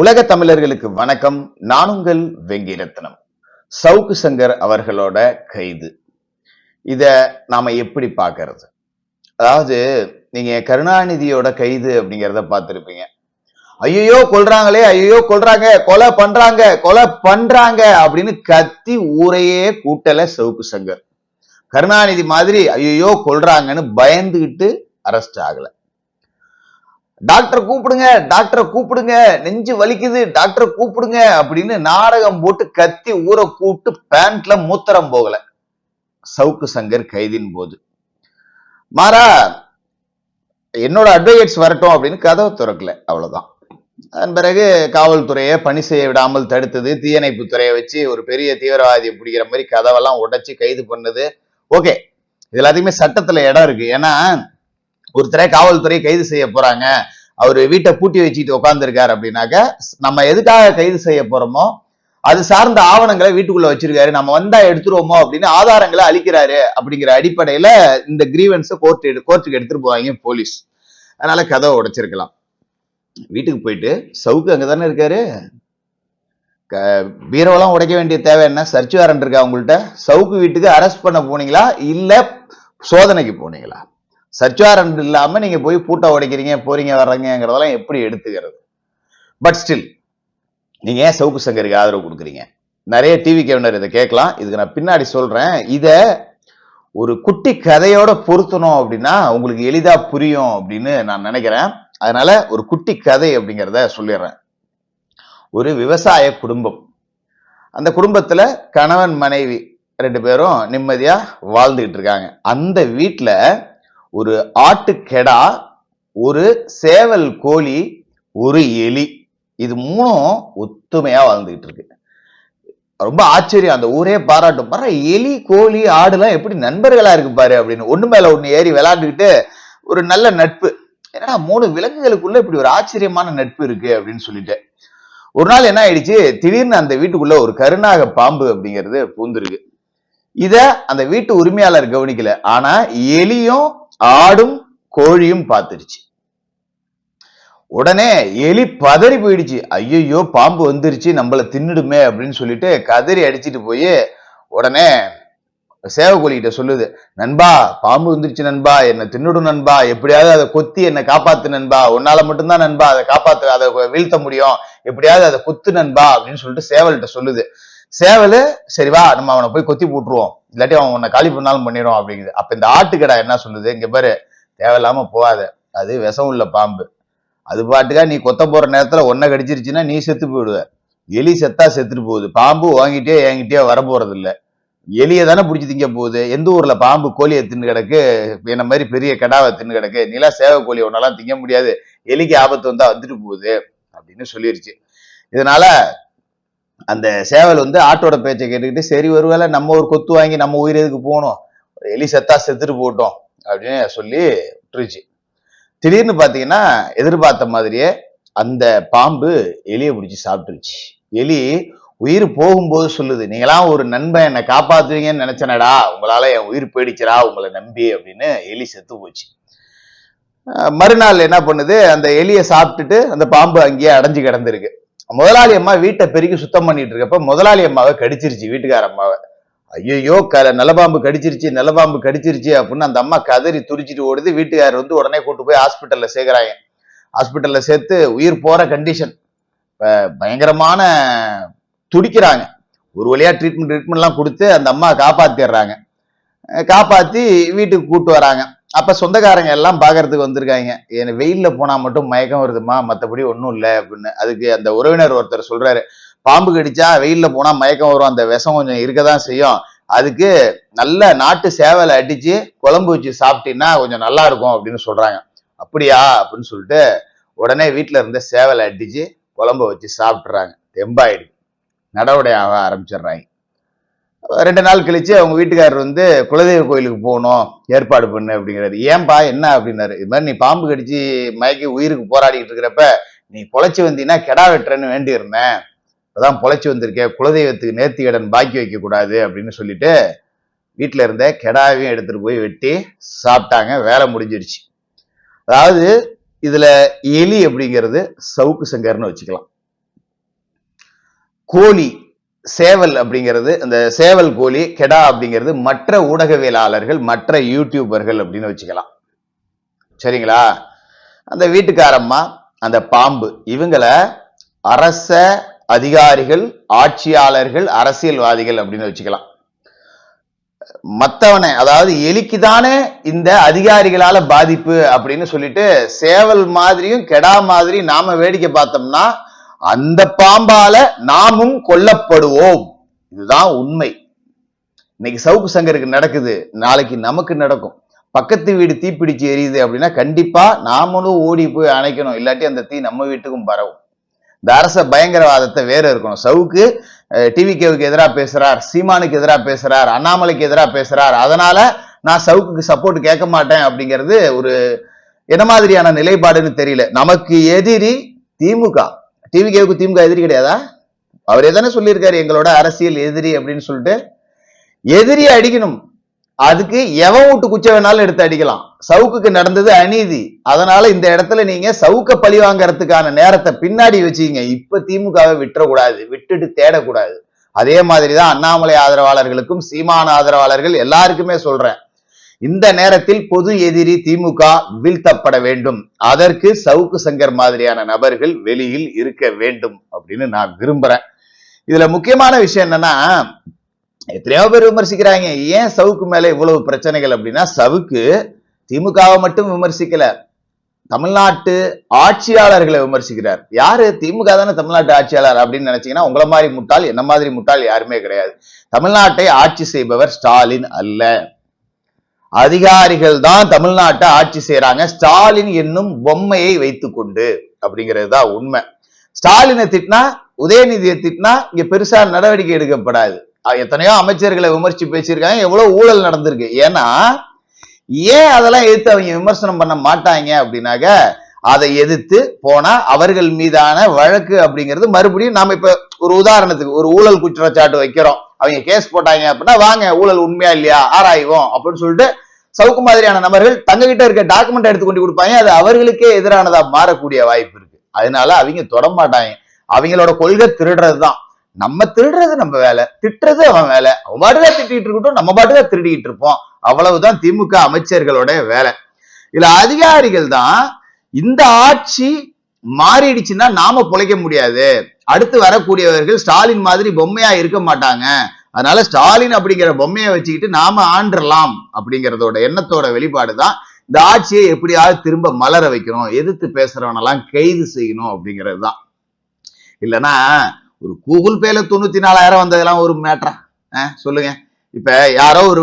உலக தமிழர்களுக்கு வணக்கம். நான் உங்கள் வெங்கிரத்னம். சவுக்கு சங்கர் அவர்களோட கைது. இத நாம எப்படி பார்க்கறது அதாவது நீங்க கருணாநிதியோட கைது அப்படிங்கிறத பார்த்துருப்பீங்க. ஐயோ கொல்றாங்களே ஐயோ கொல்றாங்க கொலை பண்றாங்க கொலை பண்றாங்க அப்படின்னு கத்தி ஊரையே கூட்டல சவுக்கு சங்கர். கருணாநிதி மாதிரி ஐயோ கொல்றாங்கன்னு பயந்துகிட்டு அரெஸ்ட் ஆகல. டாக்டரை கூப்பிடுங்க டாக்டரை கூப்பிடுங்க நெஞ்சு வலிக்குது டாக்டரை கூப்பிடுங்க அப்படின்னு நாடகம் போட்டு கத்தி ஊரை கூப்பிட்டு பேண்ட்ல மூத்திரம் போகல. சவுக்கு சங்கர் கைதின் போது. மாறா என்னோட அட்வொகேட்ஸ் வரட்டும் அப்படின்னு கதவை திறக்கல அவ்வளவுதான். அதன் பிறகு காவல்துறையை பணி செய்ய விடாமல் தடுத்தது தீயணைப்பு துறையை வச்சு ஒரு பெரிய தீவிரவாதியை பிடிக்கிற மாதிரி கதவெல்லாம் உடைச்சு கைது பண்ணது. ஓகே இது எல்லாத்தையுமே சட்டத்துல இடம் இருக்கு. ஏன்னா ஒருத்தரை காவல்துறை கைது செய்ய போறாங்க. அவர் வீட்டை பூட்டி வச்சுட்டு உட்காந்துருக்காரு அப்படின்னாக்க நம்ம எதுக்காக கைது செய்ய போறோமோ அது சார்ந்த ஆவணங்களை வீட்டுக்குள்ள வச்சிருக்காரு. நம்ம வந்தா எடுத்துருவோமோ அப்படின்னு ஆதாரங்களை அழிக்கிறாரு அப்படிங்கிற அடிப்படையில இந்த கிரீவன்ஸை கோர்ட் கோர்ட்டுக்கு எடுத்துட்டு போவாங்க போலீஸ். அதனால கதவை உடைச்சிருக்கலாம். வீட்டுக்கு போயிட்டு சவுக்கு அங்கதானே இருக்காரு? பீரோவெல்லாம் உடைக்க வேண்டிய தேவை என்ன? சர்ச் வாரண்ட் இருக்கா உங்கள்கிட்ட சவுக்கு வீட்டுக்கு அரெஸ்ட் பண்ண போனீங்களா? இல்ல சோதனைக்கு போனீங்களா? சர்ச் இல்லாமல் நீங்கள் போய் பூட்டை உடைக்கிறீங்க போறீங்க வர்றீங்கிறதெல்லாம் எப்படி எடுத்துக்கிறது? பட் ஸ்டில் நீங்கள் ஏன் சவுக்கு சங்கருக்கு ஆதரவு கொடுக்குறீங்க? நிறைய டிவி கேவனர் இதை கேட்கலாம். இதுக்கு நான் பின்னாடி சொல்கிறேன் இதை ஒரு குட்டி கதையோட பொருத்தணும் அப்படின்னா உங்களுக்கு எளிதாக புரியும் அப்படின்னு நான் நினைக்கிறேன். அதனால ஒரு குட்டி கதை அப்படிங்கிறத சொல்லிடுறேன். ஒரு விவசாய குடும்பம். அந்த குடும்பத்தில் கணவன் மனைவி ரெண்டு பேரும் நிம்மதியாக வாழ்ந்துக்கிட்டு இருக்காங்க. அந்த வீட்டில் ஒரு ஆட்டுக்கெடா ஒரு சேவல் கோழி ஒரு எலி. இது மூணும் ஒத்துமையா வாழ்ந்துகிட்டு இருக்கு ரொம்ப ஆச்சரியம். அந்த ஊரே பாராட்டும். பாரு எலி கோழி ஆடுலாம் எப்படி நண்பர்களா இருக்கு பாரு அப்படின்னு. ஒண்ணு மேல ஒண்ணு ஏறி விளையாண்டுக்கிட்டு ஒரு நல்ல நட்பு. ஏன்னா மூணு விலங்குகளுக்குள்ள இப்படி ஒரு ஆச்சரியமான நட்பு இருக்கு அப்படின்னு சொல்லிட்டு ஒரு நாள் என்ன ஆயிடுச்சு? திடீர்னு அந்த வீட்டுக்குள்ள ஒரு கருணாக பாம்பு அப்படிங்கிறது பூந்துருக்கு. இத அந்த வீட்டு உரிமையாளர் கவனிக்கல. ஆனா எலியும் ஆடும் கோழியும் பார்த்துருச்சு உடனே எலி பதறி போயிடுச்சு. ஐயோ பாம்பு வந்துருச்சு நம்மள தின்னுடுமே அப்படின்னு சொல்லிட்டு கதறி அடிச்சிட்டு போய் உடனே சேவக்கோழிகிட்ட சொல்லுது நண்பா பாம்பு வந்துருச்சு நண்பா என்னை தின்னுடும் நண்பா எப்படியாவது அதை கொத்தி என்னை காப்பாத்து நண்பா உன்னால மட்டும்தான் நண்பா அதை காப்பாத்து அதை வீழ்த்த முடியும் எப்படியாவது அதை கொத்து நண்பா அப்படின்னு சொல்லிட்டு சேவல்கிட்ட சொல்லுது. சேவல் சரி வா நம்ம அவனை போய் கொத்தி போட்டுருவோம். இல்லாட்டி அவன் உன்னை காலி பண்ணாலும் பண்ணிடும் அப்படிங்குது. அப்ப இந்த ஆட்டுக்கடா என்ன சொல்லுது? இங்க பாரு தேவையில்லாம போகாத. அது விஷம் உள்ள பாம்பு. அது பாட்டுக்கா நீ கொத்த போற நேரத்துல ஒன்ன கடிச்சிருச்சுன்னா நீ செத்து போயிடுவ. எலி செத்தா செத்துட்டு போகுது. பாம்பு வாங்கிட்டே என்கிட்டயே வர போறது இல்ல எலியை தானே பிடிச்சி திங்க போகுது. எந்த ஊர்ல பாம்பு கோழியை தின்னு கிடக்கு? என்ன மாதிரி பெரிய கடாவை தின்னு கிடக்கு? நீலாம் சேவை கோழி ஒன்னெல்லாம் திங்க முடியாது. எலிக்கு ஆபத்து வந்தா வந்துட்டு போகுது அப்படின்னு சொல்லிருச்சு. இதனால அந்த சேவல் வந்து ஆட்டோட பேச்சை கேட்டுக்கிட்டு சரி ஒருவேளை நம்ம ஒரு கொத்து வாங்கி நம்ம உயிர் எதுக்கு போகணும்? எலி செத்தா செத்துட்டு போட்டோம் அப்படின்னு சொல்லி விட்டுருச்சு. திடீர்னு பார்த்தீங்கன்னா எதிர்பார்த்த மாதிரியே அந்த பாம்பு எலியை பிடிச்சி சாப்பிட்டுருச்சு. எலி உயிர் போகும்போது சொல்லுது நீங்களாம் ஒரு நண்பன் என்னை காப்பாத்துவீங்கன்னு நினைச்சனடா உங்களால என் உயிர் போயிடுச்சுடா உங்களை நம்பி அப்படின்னு எலி செத்து போச்சு. மறுநாள் என்ன பண்ணுது அந்த எலியை சாப்பிட்டுட்டு அந்த பாம்பு அங்கேயே அடைஞ்சு கிடந்திருக்கு. முதலாளி அம்மா வீட்டை பெருக்கி சுத்தம் பண்ணிட்டு இருக்கப்ப முதலாளி அம்மாவை கடிச்சிருச்சு வீட்டுக்கார அம்மாவை. ஐயோ க நிலபாம்பு கடிச்சிருச்சு நிலபாம்பு கடிச்சிருச்சு அப்படின்னு அந்த அம்மா கதறி துடிச்சிட்டு ஓடுது. வீட்டுக்காரர் வந்து உடனே கூட்டு போய் ஹாஸ்பிட்டல்ல சேர்க்குறாங்க. ஹாஸ்பிட்டல்ல சேர்த்து உயிர் போற கண்டிஷன் பயங்கரமான துடிக்கிறாங்க. ஒரு வழியா ட்ரீட்மெண்ட் ட்ரீட்மெண்ட்லாம் கொடுத்து அந்த அம்மா காப்பாத்திடுறாங்க. காப்பாற்றி வீட்டுக்கு கூப்பிட்டு வராங்க. அப்ப சொந்தக்காரங்க எல்லாம் பாக்குறதுக்கு வந்திருக்காங்க. எனக்கு வெயில்ல போனா மட்டும் மயக்கம் வருதுமா மத்தபடி ஒன்றும் இல்லை அப்படின்னு. அதுக்கு அந்த உறவினர் ஒருத்தர் சொல்றாரு. பாம்பு கடிச்சா வெயில்ல போனா மயக்கம் வரும் அந்த விஷம் கொஞ்சம் இருக்கதான் செய்யும். அதுக்கு நல்ல நாட்டு சேவலை அடிச்சு குழம்பு வச்சு சாப்பிட்டீங்கன்னா கொஞ்சம் நல்லா இருக்கும் அப்படின்னு சொல்றாங்க. அப்படியா அப்படின்னு சொல்லிட்டு உடனே வீட்டுல இருந்த சேவலை அடிச்சு குழம்ப வச்சு சாப்பிட்றாங்க தெம்பாயிடுது. நடவடை ஆக ஆரம்பிச்சிடுறாங்க. ரெண்டு நாள் கழிச்சு அவங்க வீட்டுக்காரர் வந்து குலதெய்வ கோயிலுக்கு போகணும் ஏற்பாடு பண்ணு அப்படிங்கிறாரு. ஏன்பா என்ன அப்படின்னாரு. இது மாதிரி நீ பாம்பு கடிச்சு மயக்கி உயிருக்கு போராடிட்டு இருக்கிறப்ப நீ பொழைச்சி வந்தீங்கன்னா கெடா வெட்டுறேன்னு வேண்டி இருந்தேன் அதான் பொழைச்சி வந்திருக்கேன் குலதெய்வத்துக்கு நேர்த்தி கடன் பாக்கி வைக்க கூடாது அப்படின்னு சொல்லிட்டு வீட்டில் இருந்த கெடாவையும் எடுத்துட்டு போய் வெட்டி சாப்பிட்டாங்க. வேலை முடிஞ்சிருச்சு அதாவது இதுல எலி அப்படிங்கிறது சவுக்கு சங்கர்னு வச்சுக்கலாம். கோழி சேவல் அப்படிங்கிறது அந்த சேவல் கோழி கெடா அப்படிங்கிறது மற்ற ஊடகவியலாளர்கள் மற்ற யூடியூபர்கள் அப்படின்னு வச்சுக்கலாம். சரிங்களா? அந்த வீட்டுக்காரம்மா அந்த பாம்பு இவங்கள அரச அதிகாரிகள் ஆட்சியாளர்கள் அரசியல்வாதிகள் அப்படின்னு வச்சுக்கலாம். மற்றவனை அதாவது எலிக்குதானே இந்த அதிகாரிகளால பாதிப்பு அப்படின்னு சொல்லிட்டு சேவல் மாதிரியும் கெடா மாதிரி நாம வேடிக்கை பார்த்தோம்னா அந்த பாம்பால நாமும் கொல்லப்படுவோம். இதுதான் உண்மை. இன்னைக்கு சவுக்கு சங்கருக்கு நடக்குது. நாளைக்கு நமக்கு நடக்கும். பக்கத்து வீடு தீப்பிடிச்சு எரியுது அப்படின்னா கண்டிப்பா நாமளும் ஓடி போய் அணைக்கணும். இல்லாட்டி அந்த தீ நம்ம வீட்டுக்கும் பரவும். இந்த அரச பயங்கரவாதத்தை வேற இருக்கணும். சவுக்கு டிவிகேவுக்கு எதிராக பேசுறார். சீமானுக்கு எதிராக பேசுறார். அண்ணாமலைக்கு எதிராக பேசுறார். அதனால நான் சவுக்குக்கு சப்போர்ட் கேட்க மாட்டேன் அப்படிங்கிறது ஒரு என்ன மாதிரியான நிலைப்பாடுன்னு தெரியல. நமக்கு எதிரி திமுக. டிவிகேவுக்கு திமுக எதிரி கிடையாதா? அவர் எதானே சொல்லியிருக்காரு? எங்களோட அரசியல் எதிரி அப்படின்னு சொல்லிட்டு எதிரி அடிக்கணும். அதுக்கு எவன் விட்டு குச்ச வேணாலும் எடுத்து அடிக்கலாம். சவுக்குக்கு நடந்தது அநீதி. அதனால இந்த இடத்துல நீங்க சவுக்க பழி வாங்கறதுக்கான நேரத்தை பின்னாடி வச்சுக்கீங்க. இப்ப திமுகவை விட்டுறக்கூடாது. விட்டுட்டு தேடக்கூடாது. அதே மாதிரிதான் அண்ணாமலை ஆதரவாளர்களுக்கும் சீமான ஆதரவாளர்கள் எல்லாருக்குமே சொல்றேன். இந்த நேரத்தில் பொது எதிரி திமுக வீழ்த்தப்பட வேண்டும். அதற்கு சவுக்கு சங்கர் மாதிரியான நபர்கள் வெளியில் இருக்க வேண்டும் அப்படின்னு நான் விரும்புறேன். இதுல முக்கியமான விஷயம் என்னன்னா எத்தனையோ பேர் விமர்சிக்கிறாங்க ஏன் சவுக்கு மேல இவ்வளவு பிரச்சனைகள் அப்படின்னா சவுக்கு திமுகவை மட்டும் விமர்சிக்கல. தமிழ்நாட்டு ஆட்சியாளர்களை விமர்சிக்கிறார். யாரு? திமுக தானே தமிழ்நாட்டு ஆட்சியாளர் அப்படின்னு நினைச்சீங்கன்னா உங்களை மாதிரி முட்டாள் என்ன மாதிரி முட்டாள் யாருமே கிடையாது. தமிழ்நாட்டை ஆட்சி செய்பவர் ஸ்டாலின் அல்ல. அதிகாரிகள் தான் தமிழ்நாட்டை ஆட்சி செய்யறாங்க ஸ்டாலின் என்னும் பொம்மையை வைத்துக்கொண்டு அப்படிங்கிறது தான் உண்மை. ஸ்டாலினை திட்டினா உதயநிதியை திட்டினா இங்க பெருசா நடவடிக்கை எடுக்கப்படாது. எத்தனையோ அமைச்சர்களை விமர்சிச்சு பேசியிருக்காங்க. எவ்வளவு ஊழல் நடந்திருக்கு. ஏன்னா ஏன் அதெல்லாம் எதிர்த்து அவங்க விமர்சனம் பண்ண மாட்டாங்க அப்படின்னாக்க அதை எதிர்த்து போனா அவர்கள் மீதான வழக்கு அப்படிங்கிறது மறுபடியும் நாம இப்ப ஒரு உதாரணத்துக்கு ஒரு ஊழல் குற்றச்சாட்டு வைக்கிறோம். அவங்க கேஸ் போட்டாங்க அப்படின்னா வாங்க ஊழல் உண்மையா இல்லையா? ஆராய்வோம் அப்படின்னு சொல்லிட்டு சவுக்கு மாதிரியான நபர்கள் தங்ககிட்ட இருக்க டாக்குமெண்ட் எடுத்து கொண்டு கொடுப்பாங்க. அது அவர்களுக்கே எதிரானதா மாறக்கூடிய வாய்ப்பு இருக்கு. அதனால அவங்க தொடமாட்டாங்க அவங்களோட கொள்கை திருடுறது தான் நம்ம திருடுறது நம்ம வேலை. திட்டுறது அவன் வேலை. அவன் பாட்டுல திட்டிட்டு இருக்கட்டும் நம்ம பாட்டுல திருடிட்டு இருப்போம். அவ்வளவுதான் திமுக அமைச்சர்களோட வேலை. இதுல அதிகாரிகள் தான் இந்த ஆட்சி மாறிடுச்சுன்னா நாம பொழைக்க முடியாது. அடுத்து வரக்கூடியவர்கள் ஸ்டாலின் மாதிரி பொம்மையா இருக்க மாட்டாங்க. அதனால ஸ்டாலின் அப்படிங்கிற பொம்மையை வச்சுக்கிட்டு நாம ஆண்டுலாம் அப்படிங்கிறதோட எண்ணத்தோட வெளிப்பாடு தான் இந்த ஆட்சியை எப்படியாவது திரும்ப மலர வைக்கணும் எதிர்த்து பேசுறவனெல்லாம் கைது செய்யணும் அப்படிங்கிறது தான் இல்லைன்னா ஒரு கூகுள் பேல தொண்ணூத்தி நாலாயிரம் வந்ததெல்லாம் ஒரு மேட்ரா சொல்லுங்க. இப்ப யாரோ ஒரு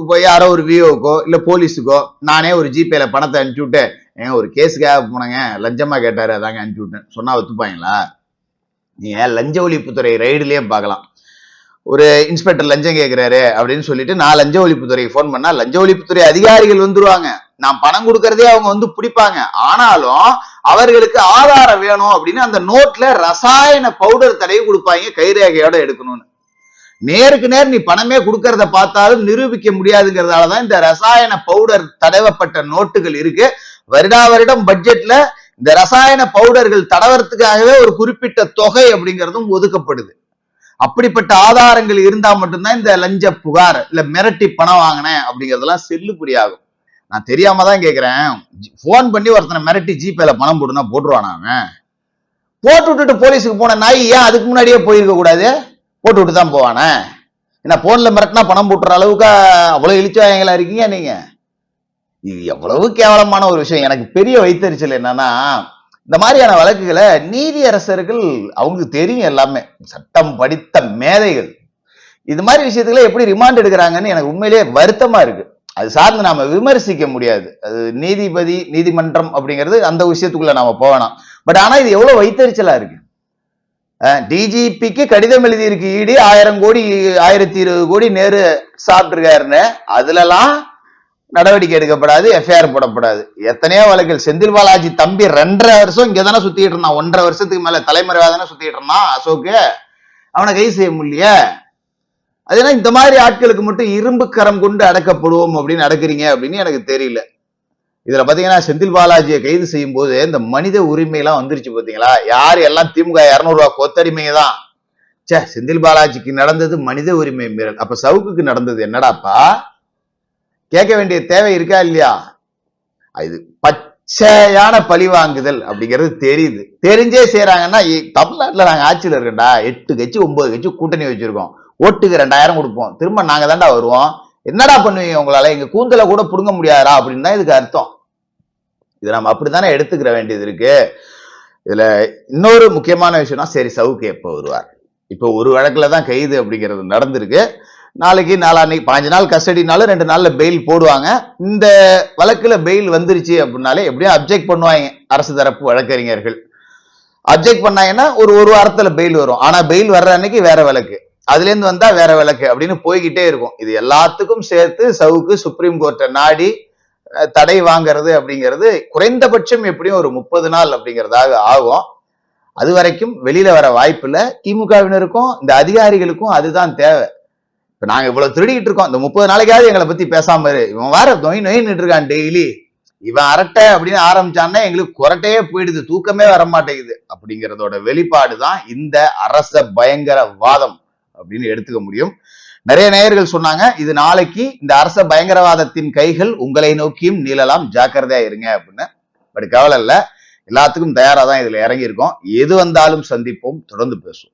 இப்போ யாரோ ஒரு விஓக்கோ இல்ல போலீஸுக்கோ நானே ஒரு ஜிபேல பணத்தை அனுப்பிச்சு விட்டு ஏன் ஒரு கேஸுக்காக போனேங்க. லஞ்சமா கேட்டாரு அதாங்க அனுப்பிச்சு விட்டேன். சொன்னால் ஒத்துப்பாங்களா? நீங்கள் லஞ்ச ஒழிப்புத்துறை ரைடுலேயே பார்க்கலாம். ஒரு இன்ஸ்பெக்டர் லஞ்சம் கேட்குறாரு அப்படின்னு சொல்லிட்டு நான் லஞ்ச ஒழிப்புத்துறைக்கு ஃபோன் பண்ணா லஞ்ச ஒழிப்புத்துறை அதிகாரிகள் வந்துருவாங்க. நான் பணம் கொடுக்கறதே அவங்க வந்து பிடிப்பாங்க. ஆனாலும் அவர்களுக்கு ஆதாரம் வேணும் அப்படின்னு அந்த நோட்ல ரசாயன பவுடர் தடவி கொடுப்பாங்க கைரேகையோட எடுக்கணும்னு. நேருக்கு நேர் நீ பணமே கொடுக்கறத பார்த்தாலும் நிரூபிக்க முடியாதுங்கிறதாலதான் இந்த ரசாயன பவுடர் தடவப்பட்ட நோட்டுகள் இருக்கு. வருடா வருடம் பட்ஜெட்ல இந்த ரசாயன பவுடர்கள் தடவறதுக்காகவே ஒரு குறிப்பிட்ட தொகை அப்படிங்கிறதும் ஒதுக்கப்படுது. அப்படிப்பட்ட ஆதாரங்கள் இருந்தா மட்டும்தான் இந்த லஞ்ச புகார் இல்ல மிரட்டி பணம் வாங்கினேன் அப்படிங்கறதெல்லாம் செல்லுபடியாகும் நான் தெரியாம தான் கேட்கிறேன் போன் பண்ணி ஒருத்தனை மிரட்டி ஜிபேல பணம் போடுனா போட்டுருவான் அவன்? போட்டு விட்டுட்டு போலீஸுக்கு போன நாய் ஏன் அதுக்கு முன்னாடியே போயிருக்க கூடாது? போட்டு விட்டு தான் போவானே என்ன போன்ல மிரட்டினா பணம் போட்டுற அளவுக்கு அவ்வளவு இழிச்சவாயங்களா இருக்கீங்க நீங்க? இது எவ்வளவு கேவலமான ஒரு விஷயம். எனக்கு பெரிய வைத்தறிச்சல் என்னன்னா இந்த மாதிரியான வழக்குகளை நீதியரசர்கள் அவங்களுக்கு தெரியும் எல்லாமே. சட்டம் படித்த மேதைகள். இது மாதிரி விஷயத்துல எப்படி ரிமாண்ட் எடுக்கிறாங்கன்னு எனக்கு உண்மையிலேயே வருத்தமா இருக்கு. அது சார்ந்து நாம விமர்சிக்க முடியாது. அது நீதிபதி நீதிமன்றம் அப்படிங்கிறது அந்த விஷயத்துக்குள்ள நாம போகலாம். பட் ஆனா இது எவ்வளவு வைத்தறிச்சலா இருக்கு. டிஜிபிக்கு கடிதம் எழுதியிருக்கு. ஈடு ஆயிரம் கோடி ஆயிரத்தி இருபது கோடி நேரு சாப்பிட்டுருக்காருன்னு அதுலலாம் நடவடிக்கை எடுக்கப்படாது எஃப்ஐஆர் போடப்படாது. எத்தனையோ வழக்கில் செந்தில் பாலாஜி தம்பி ரெண்டரை வருஷம் இங்கே தானே சுத்திட்டு இருந்தான். ஒன்றரை வருஷத்துக்கு மேல தலைமறைவா தானே சுத்திட்டு இருந்தான் அசோக்கு? அவனை கைது செய்ய முடியல அது என்ன இந்த மாதிரி ஆட்களுக்கு மட்டும் இரும்பு கரம் கொண்டு அடக்கப்படுவோம் அப்படின்னு அடக்குறீங்க அப்படின்னு எனக்கு தெரியல. இதுல பாத்தீங்கன்னா செந்தில் பாலாஜியை கைது செய்யும் போது இந்த மனித உரிமை எல்லாம் வந்துருச்சு பாத்தீங்களா? யார் எல்லாம் திமுக இருநூறு ரூபாய் கொத்தடிமைங்க தான்? ச்சே செந்தில் பாலாஜிக்கு நடந்தது மனித உரிமை மீறல். அப்ப சவுக்குக்கு நடந்தது என்னடாப்பா? கேட்க வேண்டிய தேவை இருக்கா இல்லையா? இது பச்சையான பழி வாங்குதல் அப்படிங்கிறது தெரியுது. தெரிஞ்சே செய்யறாங்கன்னா இ- நாங்கள் ஆட்சியில் இருக்கண்டா எட்டு கட்சி ஒன்பது கட்சி கூட்டணி வச்சிருக்கோம். ஓட்டுக்கு ரெண்டாயிரம் கொடுப்போம். திரும்ப நாங்கள் தாண்டா வருவோம். என்னடா பண்ணுவீங்க உங்களால? எங்க கூந்தலை கூட புடுங்க முடியாதா? அப்படின்னு தான் இதுக்கு அர்த்தம். இது நம்ம அப்படித்தானே எடுத்துக்கிற வேண்டியது இருக்கு. இதுல இன்னொரு முக்கியமான விஷயம்னா சரி சவுக்கு எப்போ வருவார்? இப்போ ஒரு வழக்குல தான் கைது அப்படிங்கிறது நடந்திருக்கு. நாளைக்கு நாளான்னைக்கு பாஞ்சு நாள் கஸ்டடினாலும் ரெண்டு நாளில் பெயில் போடுவாங்க. இந்த வழக்கில் பெயில் வந்துருச்சு அப்படின்னாலே எப்படியும் அப்ஜெக்ட் பண்ணுவாங்க அரசு தரப்பு வழக்கறிஞர்கள். அப்ஜெக்ட் பண்ணாங்கன்னா ஒரு ஒரு வாரத்தில் பெயில் வரும். ஆனால் பெயில் வர்ற அன்னைக்கு வேற வழக்கு. அதுலேருந்து வந்தால் வேற வழக்கு அப்படின்னு போய்கிட்டே இருக்கும். இது எல்லாத்துக்கும் சேர்த்து சவுக்கு சுப்ரீம் கோர்ட்டை நாடி தடை வாங்குறது அப்படிங்கிறது குறைந்தபட்சம் எப்படியும் ஒரு முப்பது நாள் அப்படிங்கிறதாக ஆகும். அது வரைக்கும் வெளியில வர வாய்ப்பு இல்லை. திமுகவினருக்கும் இந்த அதிகாரிகளுக்கும் அதுதான் தேவை. இப்ப நாங்க இவ்வளவு திருடிக்கிட்டு இருக்கோம். இந்த முப்பது நாளைக்காவது எங்களை பத்தி பேசாம இவன் வேற நொய் நொயின்னு இருக்கான் டெய்லி. இவன் அரட்டை அப்படின்னு ஆரம்பிச்சான்னா எங்களுக்கு குரட்டையே போயிடுது. தூக்கமே வர மாட்டேங்குது. அப்படிங்கிறதோட வெளிப்பாடு தான் இந்த அரச பயங்கரவாதம் அப்படின்னு எடுத்துக்க முடியும். நிறைய நேயர்கள் சொன்னாங்க இது நாளைக்கு இந்த அரச பயங்கரவாதத்தின் கைகள் உங்களை நோக்கியும் நீளலாம். ஜாக்கிரதையா இருங்க அப்படின்னு. பட் கவலை இல்லை. எல்லாத்துக்கும் தயாராக தான் இதுல இறங்கியிருக்கோம். எது வந்தாலும் சந்திப்போம். தொடர்ந்து பேசுவோம்.